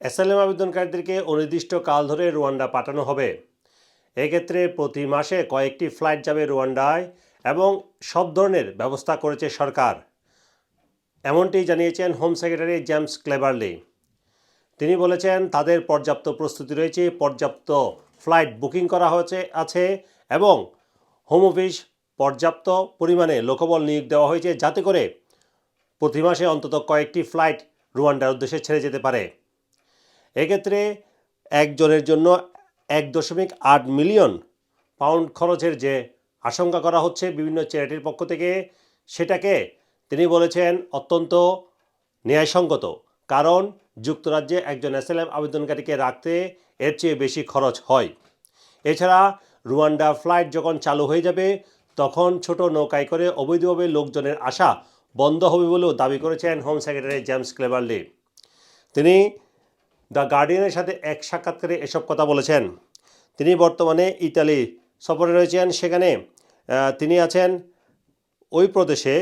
Asylum আবেদনকারীদেরকে অনির্দিষ্ট কাল ধরে রুয়ান্ডা পাঠানো হবে। এক্ষেত্রে প্রতি মাসে কয়েকটি ফ্লাইট যাবে রুয়ান্ডায় এবং সব ধরনের ব্যবস্থা করেছে সরকার। এমনটি জানিয়েছেন হোম সেক্রেটারি জেমস ক্লেবারলি। তিনি বলেছেন, তাদের পর্যাপ্ত প্রস্তুতি রয়েছে, পর্যাপ্ত ফ্লাইট বুকিং করা হয়েছে, আছে এবং হোম অফিস পর্যাপ্ত পরিমাণে লোকবল নিয়োগ দেওয়া হয়েছে যাতে করে প্রতি মাসে অন্তত কয়েকটি ফ্লাইট রুয়ান্ডার উদ্দেশ্যে ছেড়ে যেতে পারে। এক্ষেত্রে একজনের জন্য এক দশমিক আট মিলিয়ন পাউন্ড খরচের যে আশঙ্কা করা হচ্ছে বিভিন্ন চ্যারিটির পক্ষ থেকে, সেটাকে তিনি বলেছেন অত্যন্ত ন্যায়সঙ্গত। কারণ যুক্তরাজ্যে একজন অ্যাসাইলাম আবেদনকারীকে রাখতে এর চেয়ে বেশি খরচ হয়। এছাড়া রুয়ান্ডা ফ্লাইট যখন চালু হয়ে যাবে, তখন ছোট নৌকায় করে অবৈধভাবে লোকজনের আসা বন্ধ হবে বলেও দাবি করেছেন হোম সেক্রেটারি জেমস ক্লেবারলি তিনি দ্য গার্ডিয়ানের সাথে এক সাক্ষাৎকারে এসব কথা বলেছেন। তিনি বর্তমানে ইতালি সফরে রয়েছেন। সেখানে তিনি আছেন ওই প্রদেশে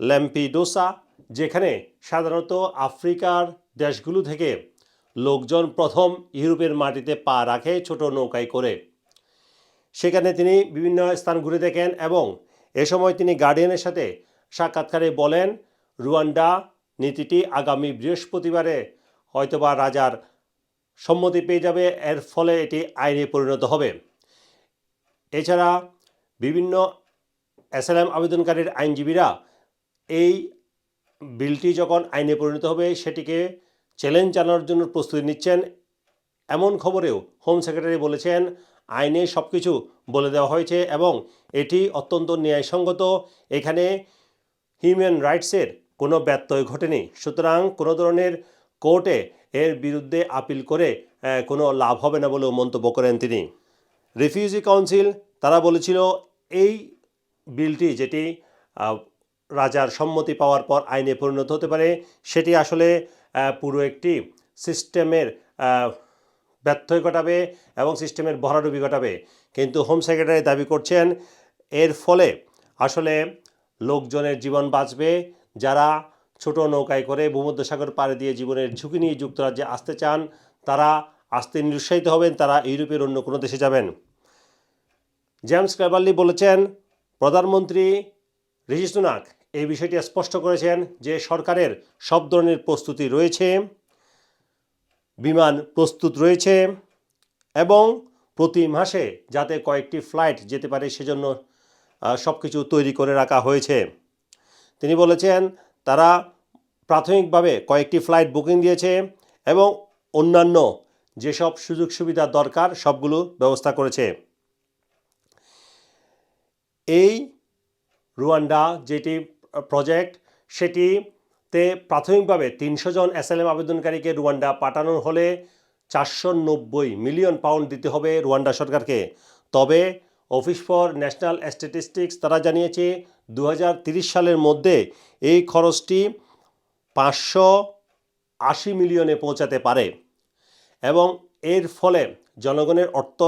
ল্যাম্পিডোসা, যেখানে সাধারণত আফ্রিকার দেশগুলো থেকে লোকজন প্রথম ইউরোপের মাটিতে পা রাখে ছোট নৌকায় করে। সেখানে তিনি বিভিন্ন স্থান ঘুরে দেখেন এবং এ সময় তিনি গার্ডিয়ানের সাথে সাক্ষাৎকারে বলেন, রুয়ান্ডা নীতিটি আগামী বৃহস্পতিবারে হয়তোবা রাজার সম্মতি পেয়ে যাবে, এর ফলে এটি আইনে পরিণত হবে। এছাড়া বিভিন্ন অ্যাসালাম আবেদনকারীর আইনজীবীরা এই বিলটি যখন আইনে পরিণত হবে, সেটিকে চ্যালেঞ্জ জানানোর জন্য প্রস্তুতি নিচ্ছেন। এমন খবরেও হোম সেক্রেটারি বলেছেন, আইনে সব কিছু বলে দেওয়া হয়েছে এবং এটি অত্যন্ত ন্যায়সঙ্গত। এখানে হিউম্যান রাইটসের কোনো ব্যত্যয় ঘটেনি। সুতরাং কোনো ধরনের কোর্টে এর বিরুদ্ধে আপিল করে কোনো লাভ হবে না বলেও মন্তব্য করেন তিনি। রিফিউজি কাউন্সিল, তারা বলেছিল, এই বিলটি যেটি রাজার সম্মতি পাওয়ার পর আইনে পরিণত হতে পারে, সেটি আসলে পুরো একটি সিস্টেমের ব্যত্যয় ঘটাবে এবং সিস্টেমের ভরাডুবি ঘটাবে। কিন্তু হোম সেক্রেটারি দাবি করছেন, এর ফলে আসলে লোকজনের জীবন বাঁচবে, যারা ছোট নৌকায় করে ভূমধ্যসাগর পাড়ে দিয়ে জীবনের ঝুঁকি নিয়ে যুক্তরাজ্যে আসতে চান, তারা আসতে নিরুৎসাহিত হবেন, তারা ইউরোপের অন্য কোনো দেশে যাবেন। জেমস ক্যাবার্লি বলেছেন, প্রধানমন্ত্রী ঋষি এই বিষয়টি স্পষ্ট করেছেন যে সরকারের সব ধরনের প্রস্তুতি রয়েছে, বিমান প্রস্তুত রয়েছে এবং প্রতি মাসে যাতে কয়েকটি ফ্লাইট যেতে পারে সেজন্য সব কিছু তৈরি করে রাখা হয়েছে। তিনি বলেছেন তারা প্রাথমিকভাবে কয়েকটি ফ্লাইট বুকিং দিয়েছে এবং অন্যান্য যেসব সুযোগ সুবিধা দরকার সবগুলো ব্যবস্থা করেছে। এই রুয়ান্ডা যেটি প্রজেক্ট, সেটিতে প্রাথমিকভাবে তিনশো জন অ্যাসাইলাম আবেদনকারীকে রুয়ান্ডা পাঠানো হলে চারশো নব্বই মিলিয়ন পাউন্ড দিতে হবে রুয়ান্ডা সরকারকে। তবে অফিস ফর ন্যাশনাল স্ট্যাটিস্টিক্স তারা জানিয়েছে দু সালের মধ্যে এই খরচটি পাঁচশো আশি মিলিয়নে পৌঁছাতে পারে এবং এর ফলে জনগণের অর্থ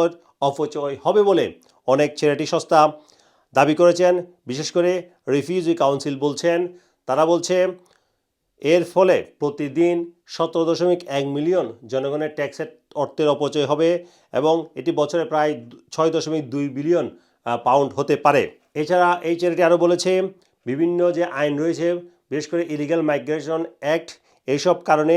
অপচয় হবে বলে অনেক চ্যারিটি সংস্থা দাবি করেছেন। বিশেষ করে রিফিউজি কাউন্সিল বলছেন, তারা বলছে, এর ফলে প্রতিদিন সতেরো দশমিক এক মিলিয়ন জনগণের ট্যাক্সের অর্থের অপচয় হবে এবং এটি বছরে প্রায় ছয় দশমিক দুই বিলিয়ন পাউন্ড হতে পারে। এছাড়া এই চ্যারিটি আরও বলেছে, বিভিন্ন যে আইন রয়েছে, বিশেষ করে ইলিগাল মাইগ্রেশন অ্যাক্ট এইসব কারণে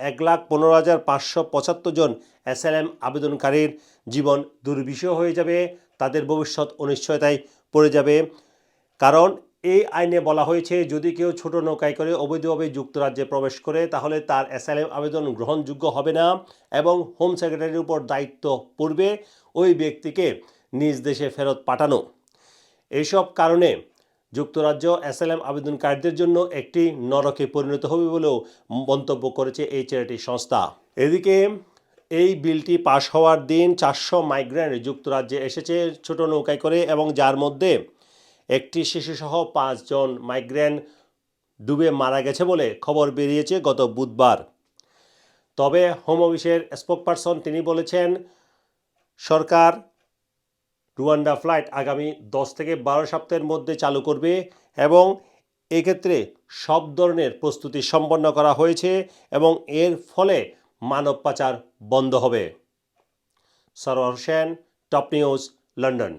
এক লাখ পনেরো হাজার পাঁচশো পঁচাত্তর জন অ্যাসাইলাম আবেদনকারীর জীবন দুর্বিষহ হয়ে যাবে, তাদের ভবিষ্যৎ অনিশ্চয়তায় পড়ে যাবে। কারণ এই আইনে বলা হয়েছে, যদি কেউ ছোট নৌকায় করে অবৈধভাবে যুক্তরাজ্যে প্রবেশ করে, তাহলে তার অ্যাসাইলাম আবেদন গ্রহণযোগ্য হবে না এবং হোম সেক্রেটারির উপর দায়িত্ব পড়বে ওই ব্যক্তিকে নিজ দেশে ফেরত পাঠানো। এইসব কারণে যুক্তরাজ্য অ্যাসাইলাম আবেদনকারীদের জন্য একটি নরকে পরিণত হবে বলেও মন্তব্য করেছে এই চ্যারিটি সংস্থা। এদিকে এই বিলটি পাশ হওয়ার দিন চারশো মাইগ্রেন্ট যুক্তরাজ্যে এসেছে ছোট নৌকায় করে এবং যার মধ্যে একটি শিশুসহ পাঁচজন মাইগ্রেন্ট ডুবে মারা গেছে বলে খবর বেরিয়েছে গত বুধবার। তবে হোম অফিসের স্পোকপারসন তিনি বলেছেন, সরকার রুয়ান্ডা ফ্লাইট আগামী দশ থেকে বারো সপ্তাহের মধ্যে চালু করবে এবং এক্ষেত্রে সব ধরনের প্রস্তুতি সম্পন্ন করা হয়েছে এবং এর ফলে মানব পাচার বন্ধ হবে। Sarowar Hossain, top news, London.